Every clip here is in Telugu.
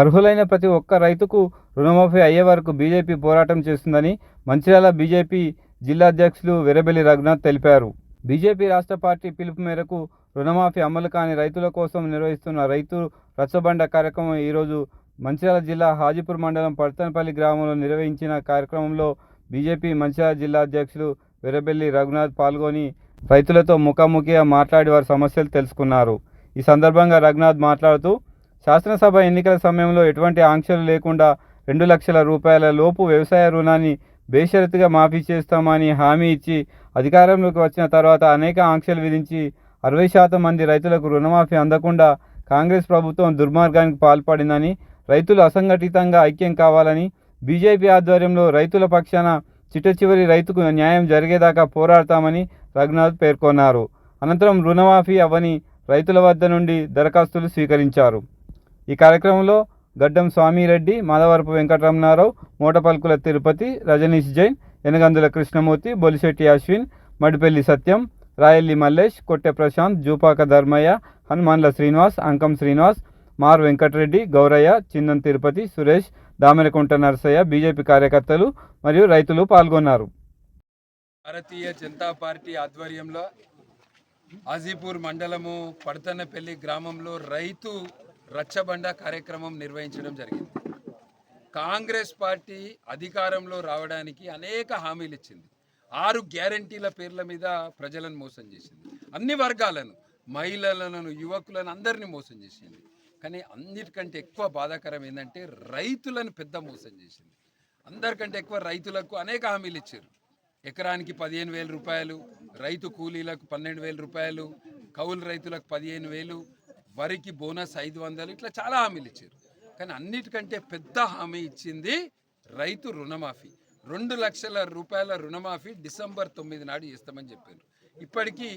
అర్హులైన ప్రతి ఒక్క రైతుకు రుణమాఫీ అయ్యే వరకు బీజేపీ పోరాటం చేస్తుందని మంచిర్యాల బీజేపీ జిల్లా అధ్యక్షులు వెరబెల్లి రఘునాథ్ తెలిపారు. బీజేపీ రాష్ట్ర పార్టీ పిలుపు మేరకు రుణమాఫీ అమలు కాని రైతుల కోసం నిర్వహిస్తున్న రైతు రచ్చబండ కార్యక్రమం ఈరోజు మంచిర్యాల జిల్లా హాజీపూర్ మండలం పడతనపల్లి గ్రామంలో నిర్వహించిన కార్యక్రమంలో బీజేపీ మంచిర్యాల జిల్లా అధ్యక్షులు వెరబెల్లి రఘునాథ్ పాల్గొని రైతులతో ముఖాముఖిగా మాట్లాడి వారి సమస్యలు తెలుసుకున్నారు. ఈ సందర్భంగా రఘునాథ్ మాట్లాడుతూ శాసనసభ ఎన్నికల సమయంలో ఎటువంటి ఆంక్షలు లేకుండా రెండు లక్షల రూపాయల లోపు వ్యవసాయ రుణాన్ని బేషరతుగా మాఫీ చేస్తామని హామీ ఇచ్చి అధికారంలోకి వచ్చిన తర్వాత అనేక ఆంక్షలు విధించి అరవై శాతం మంది రైతులకు రుణమాఫీ అందకుండా కాంగ్రెస్ ప్రభుత్వం దుర్మార్గానికి పాల్పడిందని రైతులు అసంఘటితంగా ఐక్యం కావాలని బీజేపీ ఆధ్వర్యంలో రైతుల పక్షాన చిట్ట చివరి రైతుకు న్యాయం జరిగేదాకా పోరాడతామని రఘునాథ్ పేర్కొన్నారు. అనంతరం రుణమాఫీ అవని రైతుల వద్ద నుండి దరఖాస్తులు స్వీకరించారు. ఈ కార్యక్రమంలో గడ్డం స్వామిరెడ్డి మాధవరపు వెంకటరమణారావు మోటపల్కుల తిరుపతి రజనీష్ జైన్ ఎనగందుల కృష్ణమూర్తి బొలిశెట్టి అశ్విన్ మడిపెల్లి సత్యం రాయల్లి మల్లేష్ కొట్టె ప్రశాంత్ జూపాక ధర్మయ్య హనుమాన్ల శ్రీనివాస్ అంకం శ్రీనివాస్ మార్ వెంకటరెడ్డి గౌరయ్య చిందన్ తిరుపతి సురేష్ దామెరకుంట నరసయ్య బీజేపీ కార్యకర్తలు మరియు రైతులు పాల్గొన్నారు. భారతీయ జనతా పార్టీ ఆధ్వర్యంలో హాజీపూర్ మండలము పడతన్నపల్లి గ్రామంలో రైతు రచ్చబండ కార్యక్రమం నిర్వహించడం జరిగింది. కాంగ్రెస్ పార్టీ అధికారంలో రావడానికి అనేక హామీలు ఇచ్చింది. ఆరు గ్యారంటీల పేర్ల మీద ప్రజలను మోసం చేసింది. అన్ని వర్గాలను మహిళలను యువకులను అందరినీ మోసం చేసింది. కానీ అన్నిటికంటే ఎక్కువ బాధాకరం ఏంటంటే రైతులను పెద్ద మోసం చేసింది. అందరికంటే ఎక్కువ రైతులకు అనేక హామీలు ఇచ్చారు. ఎకరానికి పదిహేను వేల రూపాయలు రైతు కూలీలకు పన్నెండు వేల రూపాయలు కౌలు రైతులకు పదిహేను వేలు వరికి బోనస్ ఐదు వందలు ఇట్లా చాలా హామీలు ఇచ్చారు. కానీ అన్నిటికంటే పెద్ద హామీ ఇచ్చింది రైతు రుణమాఫీ. రెండు లక్షల రూపాయల రుణమాఫీ డిసెంబర్ తొమ్మిది నాడు చేస్తామని చెప్పారు. ఇప్పటికీ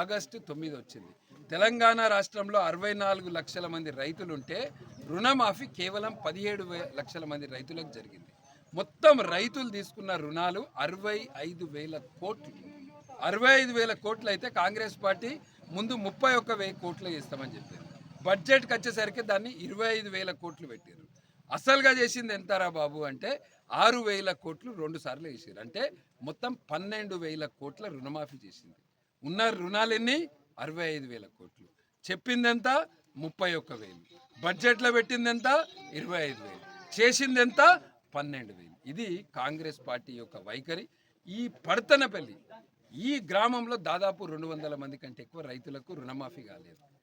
ఆగస్టు తొమ్మిది వచ్చింది. తెలంగాణ రాష్ట్రంలో అరవై నాలుగు లక్షల మంది రైతులుంటే రుణమాఫీ కేవలం పదిహేడు లక్షల మంది రైతులకు జరిగింది. మొత్తం రైతులు తీసుకున్న రుణాలు అరవై ఐదు వేల కోట్లు. అరవై ఐదు వేల కోట్లు అయితే కాంగ్రెస్ పార్టీ ముందు ముప్పై ఒక్క వెయ్యి కోట్లు ఇస్తామని చెప్పారు. బడ్జెట్కి వచ్చేసరికి దాన్ని ఇరవై ఐదు వేల కోట్లు పెట్టారు అసలుగా చేసింది ఎంతరా బాబు అంటే ఆరు వేల కోట్లు రెండు సార్లు వేసారు అంటే మొత్తం పన్నెండు వేల కోట్ల రుణమాఫీ చేసింది. ఉన్న రుణాలన్నీ అరవై ఐదు వేల కోట్లు. చెప్పిందెంత? ముప్పై ఒక్క వేలు. బడ్జెట్లో పెట్టిందెంత? ఇరవై ఐదు వేలు. చేసిందెంత? పన్నెండు వేలు. ఇది కాంగ్రెస్ పార్టీ యొక్క వైఖరి. ఈ పడతనపల్లి ఈ గ్రామంలో దాదాపు రెండు వందల మంది కంటే ఎక్కువ రైతులకు రుణమాఫీ కాలేదు.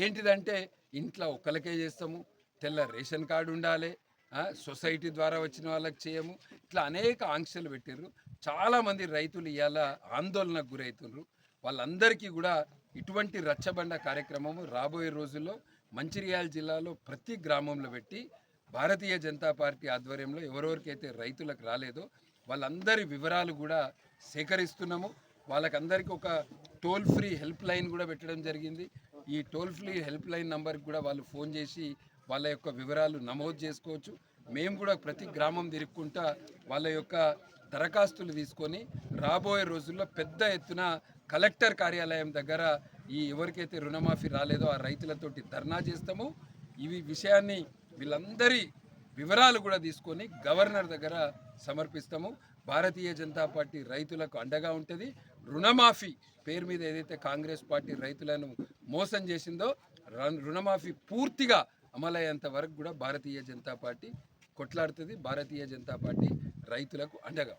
ఏంటిదంటే ఇంట్లో ఒక్కరికే చేస్తాము తెల్ల రేషన్ కార్డు ఉండాలి సొసైటీ ద్వారా వచ్చిన వాళ్ళకి చేయము. ఇట్లా అనేక ఆంక్షలు పెట్టారు చాలామంది రైతులు ఇవాళ ఆందోళనకు గురవుతున్నారు వాళ్ళందరికీ కూడా ఇటువంటి రచ్చబండ కార్యక్రమము రాబోయే రోజుల్లో మంచిర్యాల జిల్లాలో ప్రతి గ్రామంలో పెట్టి భారతీయ జనతా పార్టీ ఆధ్వర్యంలో ఎవరెవరికైతే రైతులకు రాలేదో వాళ్ళందరి వివరాలు కూడా సేకరిస్తున్నాము. వాళ్ళకందరికీ ఒక టోల్ ఫ్రీ హెల్ప్ లైన్ కూడా పెట్టడం జరిగింది. ఈ టోల్ ఫ్రీ హెల్ప్ లైన్ నంబర్కి కూడా వాళ్ళు ఫోన్ చేసి వాళ్ళ యొక్క వివరాలు నమోదు చేసుకోవచ్చు. మేము కూడా ప్రతి గ్రామం తిరుక్కుంటా వాళ్ళ యొక్క దరఖాస్తులు తీసుకొని రాబోయే రోజుల్లో పెద్ద ఎత్తున కలెక్టర్ కార్యాలయం దగ్గర ఈ ఎవరికైతే రుణమాఫీ రాలేదో ఆ రైతులతోటి ధర్నా చేస్తాము. ఇవి విషయాన్ని వీళ్ళందరి వివరాలు కూడా తీసుకొని గవర్నర్ దగ్గర సమర్పిస్తాము. భారతీయ జనతా పార్టీ రైతులకు అండగా ఉంటుంది. రుణమాఫీ పేరు మీద ఏదైతే కాంగ్రెస్ పార్టీ రైతులను మోసం చేసిందో ర- రుణమాఫీ పూర్తిగా అమలయ్యేంత వరకు కూడా భారతీయ జనతా పార్టీ కొట్లాడుతుంది. భారతీయ జనతా పార్టీ రైతులకు అండగా